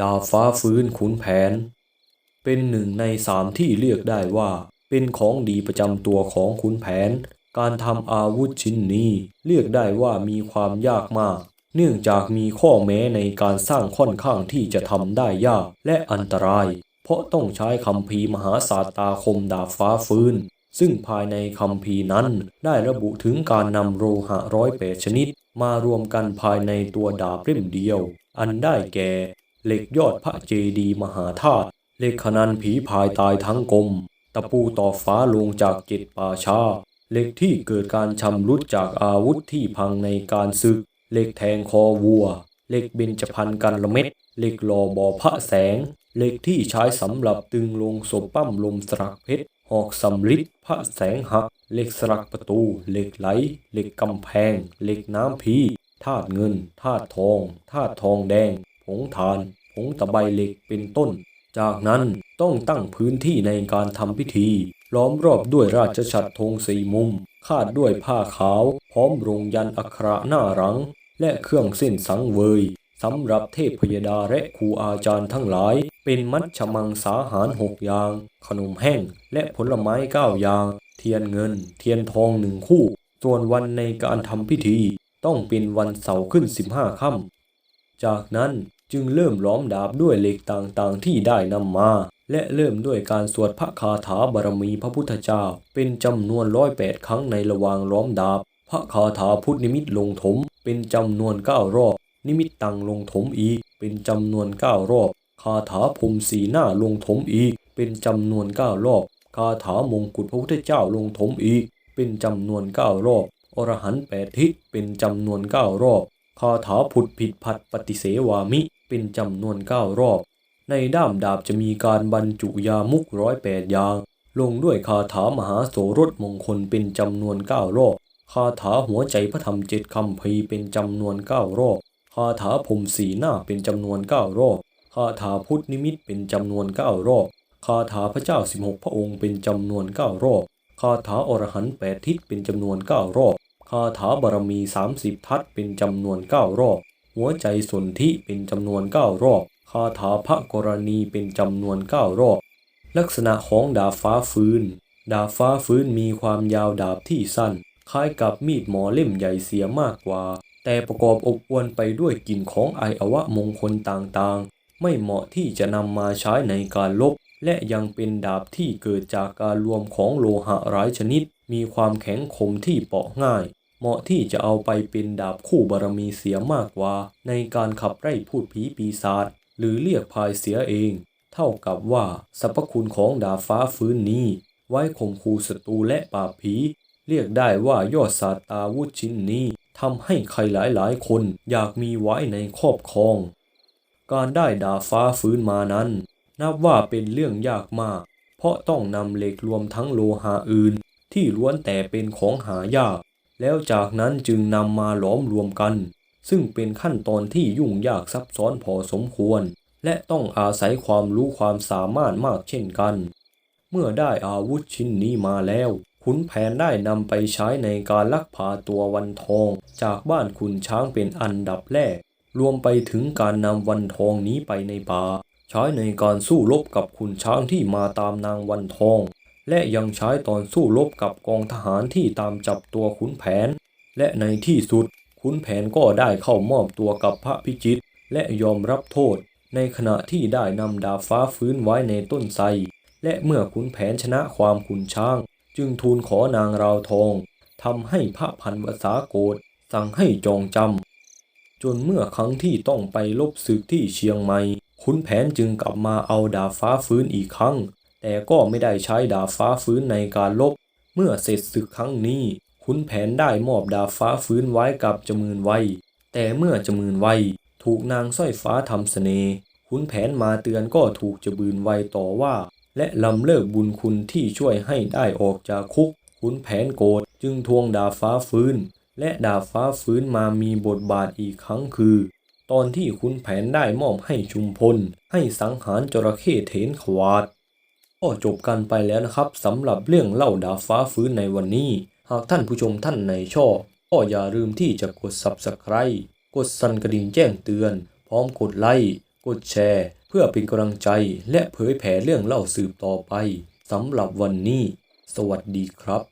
ดาฟ้าฟื้นขุนแผน เป็นหนึ่งในสามที่เรียกได้ว่า เป็นของดีประจำตัวของขุนแผน การทำอาวุธชิ้นนี้เรียกได้ว่ามีความยากมาก เนื่องจากมีข้อแม้ในการสร้างค่อนข้างที่จะทำได้ยากและอันตราย เพราะต้องใช้คำพีมหาศาสตาคมดาฟ้าฟื้นซึ่งภายในคำพีนั้นได้ระบุถึงการนำโลหะร้อยแปดชนิด มารวมกันภายในตัวดาบเล่มเดียว อันได้แก่ เหล็กยอดพระเจดีมหาธาตุเหล็กขนันผีพายตายทั้งกลม ตะปูต่อฟ้าลงจากเจ็ดป่าชาเหล็กที่เกิดการชำรุดจากอาวุธที่พังในการศึกเหล็กแทงคอวัวเหล็กเบญจพรรณกันละเม็ดเหล็กหล่อบอพระแสงเหล็กที่ใช้สำหรับตึงลงศพปั้มลมสลักเพชรหอกสำริดพระแสงหักเหล็กสลักประตูเหล็กไหลเหล็กกำแพงเหล็กน้ำพีธาตุเงินธาตุทองธาตุทองแดงผงทาน งตะไบเหล็กเป็นต้น จากนั้นต้องตั้งพื้นที่ในการทำพิธี ล้อมรอบด้วยราชฉัตรธงสี่มุม คาดด้วยผ้าขาว พร้อมลงยันอักขระหน้าหลัง และเครื่องเส้นสังเวยสำหรับเทพพยดาและครูอาจารย์ทั้งหลาย เป็นมัชฌมังสาหารหกอย่าง ขนมแห้ง และผลไม้เก้าอย่าง เทียนเงิน เทียนทองหนึ่งคู่ ส่วนวันในการทำพิธี ต้องเป็นวันเสาร์ขึ้นสิบห้าค่ำจากนั้น จึงเริ่มล้อมดาบด้วยเหล็กต่างๆที่ได้นำมา และเริ่มด้วยการสวดพระคาถาบารมีพระพุทธเจ้า เป็นจำนวนร้อยแปดครั้งในระหว่างล้อมดาบ พระคาถาพุทธนิมิตลงถม เป็นจำนวนเก้ารอบ นิมิตตังลงถมอีก เป็นจำนวนเก้ารอบ คาถาพรมสีหน้าลงถมอีก เป็นจำนวนเก้ารอบ คาถามงกุฎพระพุทธเจ้าลงถมอีก เป็นจำนวนเก้ารอบ อรหันต์แปดทิศเป็นจำนวนเก้ารอบ คาถาผุดผิดผัดปฏิเสวามิ เป็นจำนวนเก้ารอบ ในด้ามดาบจะมีการบรรจุยามุกร้อยแปดอย่าง ลงด้วยคาถามหาโสรถมงคลเป็นจำนวนเก้ารอบ คาถาหัวใจพระธรรมเจ็ดคำพีเป็นจำนวนเก้ารอบ คาถาพรมสีหน้าเป็นจำนวนเก้ารอบ คาถาพุทธนิมิตเป็นจำนวนเก้ารอบ คาถาพระเจ้าสิบหกพระองค์เป็นจำนวนเก้ารอบ คาถาอรหันต์แปดทิศเป็นจำนวนเก้ารอบ คาถาบารมีสามสิบทัศเป็นจำนวนเก้ารอบ หัวใจสนธิเป็นจำนวนเก้ารอบคาถาพระกรณีเป็นจำนวนเก้ารอบ ลักษณะของดาบฟ้าฟื้น ดาบฟ้าฟื้นมีความยาวดาบที่สั้น คล้ายกับมีดหมอเล่มใหญ่เสียมากกว่า แต่ประกอบอบอวลไปด้วยกลิ่นของไออวะมงคลต่างๆ ไม่เหมาะที่จะนำมาใช้ในการลบ และยังเป็นดาบที่เกิดจากการรวมของโลหะหลายชนิด มีความแข็งคมที่เปาะง่าย เหมาะที่จะเอาไปเป็นดาบคู่บารมีเสียมากกว่า ในการขับไล่พูดผีปีศาจหรือเรียกพายเสียเอง เท่ากับว่าสรรพคุณของดาบฟ้าฟื้นนี้ ไว้ข่มขู่ศัตรูและปราบผี เรียกได้ว่ายอดศาสตาวุธชิ้นนี้ทำให้ใครหลายๆ คนอยากมีไว้ในครอบครอง การได้ดาบฟ้าฟื้นมานั้น นับว่าเป็นเรื่องยากมาก เพราะต้องนำเหล็กรวมทั้งโลหะอื่น ที่ล้วนแต่เป็นของหายาก แล้วจากนั้นจึงนำมาหลอมรวมกัน ซึ่งเป็นขั้นตอนที่ยุ่งยากซับซ้อนพอสมควร และต้องอาศัยความรู้ความสามารถมากเช่นกัน เมื่อได้อาวุธชิ้นนี้มาแล้วขุนแผนได้นำไปใช้ในการลักพาตัววันทอง จากบ้านขุนช้างเป็นอันดับแรก รวมไปถึงการนำวันทองนี้ไปในป่า ใช้ในการสู้รบกับขุนช้างที่มาตามนางวันทอง และยังใช้ตอนสู้รบกับกองทหารที่ตามจับตัวขุนแผน และในที่สุดขุนแผนก็ได้เข้ามอบตัวกับพระพิจิตรและยอมรับโทษ ในขณะที่ได้นำดาบฟ้าฟื้นไว้ในต้นไทรและเมื่อขุนแผนชนะความขุนช้าง จึงทูลขอนางราวทองทำให้พระพันวษาโกรธสั่งให้จองจำจนเมื่อครั้งที่ต้องไปลบศึกที่เชียงใหม่ขุนแผนจึงกลับมาเอาดาบฟ้าฟื้นอีกครั้ง แต่ก็ไม่ได้ใช้ดาบฟ้าฟื้นในการลบ เมื่อเสร็จศึกครั้งนี้ขุนแผนได้มอบดาบฟ้าฟื้นไว้กับจมืนไวแต่เมื่อจมืนไวถูกนางสร้อยฟ้าทำเสน่ห์ขุนแผนมาเตือนก็ถูกจบืนไวต่อว่า และลำเลิกบุญคุณที่ช่วยให้ได้ออกจากคุกขุนแผนโกรธจึงทวงดาบฟ้าฟื้น และดาบฟ้าฟื้นมามีบทบาทอีกครั้งคือ ตอนที่ขุนแผนได้มอบให้ชุมพล ให้สังหารจระเข้เถนขวาด ก็จบกันไปแล้วนะครับสำหรับเรื่องเล่าดาฟ้าฟื้นในวันนี้ หากท่านผู้ชมท่านไหนชอบก็อย่าลืมที่จะกด subscribe กดสั่นกระดิ่งแจ้งเตือน พร้อมกดไลค์กดแชร์ เพื่อเป็นกำลังใจและเผยแผ่เรื่องเล่าสืบต่อไปสำหรับวันนี้ สวัสดีครับ